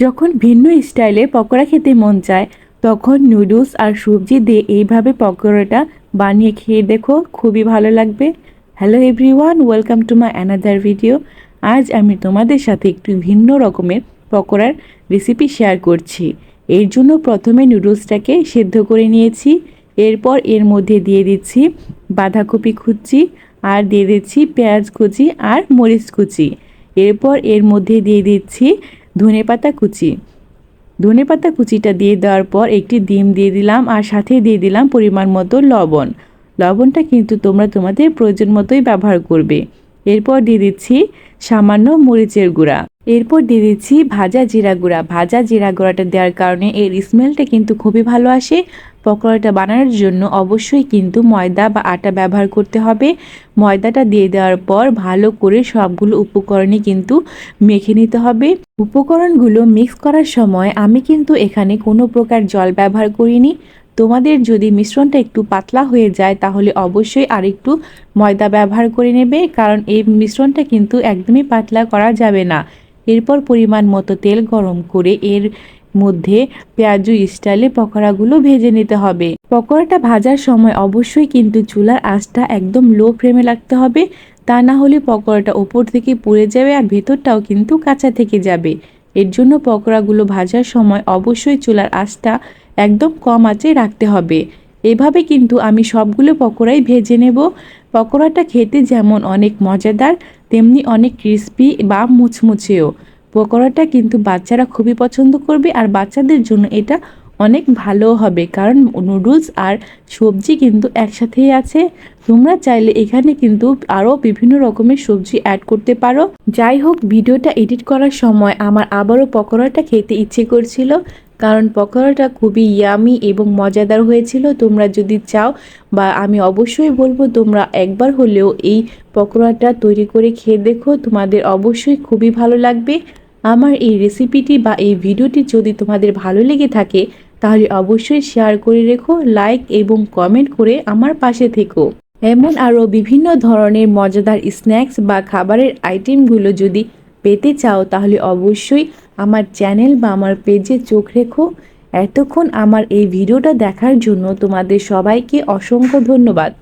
যখন ভিন্ন স্টাইলে পকোড়া খেতে মন চায়, তখন নুডলস আর সবজি দিয়ে এইভাবে পকোড়াটা বানিয়ে খেয়ে দেখো, খুবই ভালো লাগবে। Hello everyone welcome to my another video আজ আমি তোমাদের সাথে একটু ভিন্ন রকমের পকোড়ার রেসিপি শেয়ার করছি। এর জন্য প্রথমে নুডলসটাকে সেদ্ধ করে নিয়েছি। এরপর এর মধ্যে দিয়ে দিচ্ছি বাঁধাকপি কুচি আর দিয়ে দিচ্ছি পেঁয়াজ কুচি আর মরিচ কুচি। এরপর এর মধ্যে দিয়ে দিচ্ছি ধনেপাতা কুচি। ধনেপাতা কুচিটা দিয়ে দেওয়ার পর একটি ডিম দিয়ে দিলাম আর সাথে দিয়ে দিলাম পরিমাণ মতো লবণ। লবণটা কিন্তু তোমরা তোমাদের প্রয়োজন মতোই ব্যবহার করবে। এরপর দিয়ে দিচ্ছি সামান্য মরিচের গুঁড়া। এরপর দিয়ে দিচ্ছি ভাজা জিরা গুঁড়া। ভাজা জিরা গুঁড়াটা দেওয়ার কারণে এর স্মেলটা কিন্তু খুবই ভালো আসে। পকোড়াটা বানানোর জন্য অবশ্যই কিন্তু ময়দা বা আটা ব্যবহার করতে হবে। ময়দাটা দিয়ে দেওয়ার পর ভালো করে সবগুলো উপকরণে কিন্তু মেখে নিতে হবে। উপকরণগুলো মিক্স করার সময় আমি কিন্তু এখানে কোনো প্রকার জল ব্যবহার করিনি। তোমাদের যদি মিশ্রণটা একটু পাতলা হয়ে যায়, তাহলে অবশ্যই আরেকটু ময়দা ব্যবহার করে নেবে, কারণ এই মিশ্রণটা কিন্তু একদমই পাতলা করা যাবে না। এরপর পরিমাণ মতো তেল গরম করে এর মধ্যে পেঁয়াজু স্টাইলে পকোড়াগুলো ভেজে নিতে হবে। পকোড়াটা ভাজার সময় অবশ্যই কিন্তু চুলার আঁচটা একদম লো ফ্লেমে রাখতে হবে, তা না হলে পকোড়াটা ওপর থেকে পুড়ে যাবে আর ভেতরটাও কিন্তু কাঁচা থেকে যাবে। এর জন্য পকোড়াগুলো ভাজার সময় অবশ্যই চুলার আঁচটা একদম কম আঁচে রাখতে হবে। এভাবে কিন্তু আমি সবগুলো পকোড়াই ভেজে নেব। পকোড়াটা খেতে যেমন অনেক মজাদার, তেমনি অনেক ক্রিস্পি বা মুচমুচেও। পকোড়াটা কিন্তু বাচ্চারা খুবই পছন্দ করবে আর বাচ্চাদের জন্য এটা অনেক ভালো হবে কারণ নুডলস আর সবজি কিন্তু একসাথেই আছে। তোমরা চাইলে এখানে কিন্তু আরও বিভিন্ন রকমের সবজি অ্যাড করতে পারো। যাই হোক, ভিডিওটা এডিট করার সময় আমার আবারও পকোড়াটা খেতে ইচ্ছে করছিল। কারণ পকোড়াটা খুবই ইয়ামি এবং মজাদার হয়েছিল। তোমরা যদি চাও বা আমি অবশ্যই বলব, তোমরা একবার হলেও এই পকোড়াটা তৈরি করে খেয়ে দেখো। তোমাদের অবশ্যই খুবই ভালো লাগবে। আমার এই রেসিপিটি বা এই ভিডিওটি যদি তোমাদের ভালো লেগে থাকে, তাহলে অবশ্যই শেয়ার করে রেখো লাইক এবং কমেন্ট করে আমার পাশে থেকো। এমন আরও বিভিন্ন ধরনের মজাদার স্ন্যাক্স বা খাবারের আইটেমগুলো যদি পেতে চাও তাহলে অবশ্যই আমার চ্যানেল বা আমার পেজে চোখ রেখো। এতক্ষণ আমার এই ভিডিওটা দেখার জন্য তোমাদের সবাইকে অসংখ্য ধন্যবাদ।